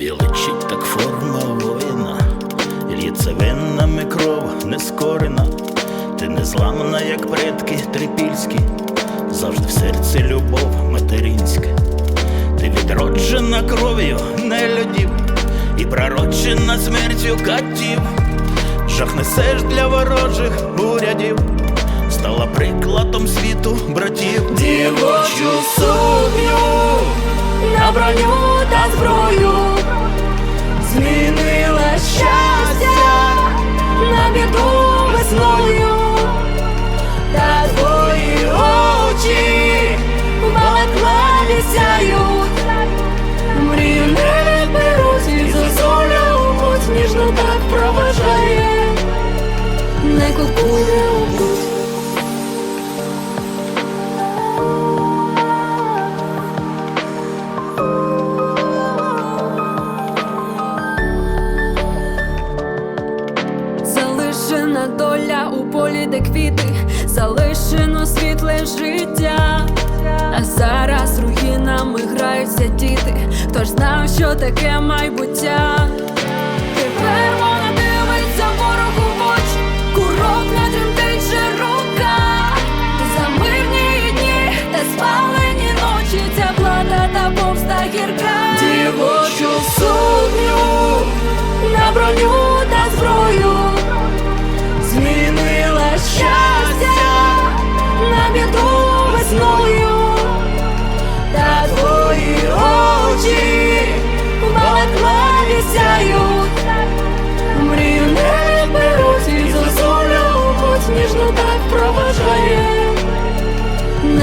Личить так форма воїна, лється веннами кров нескорена, ти не зламана, як предки трипільські, завжди в серці любов материнська, ти відроджена кров'ю нелюдів і пророчена смертю катів, жах несеш для ворожих урядів, стала прикладом світу братів. Дівочу сукню на броню та зброю Залишена доля у полі, де квіти, залишено світле життя. А зараз руїнами граються діти. Хто ж знав, що таке майбуття?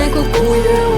Не кукує у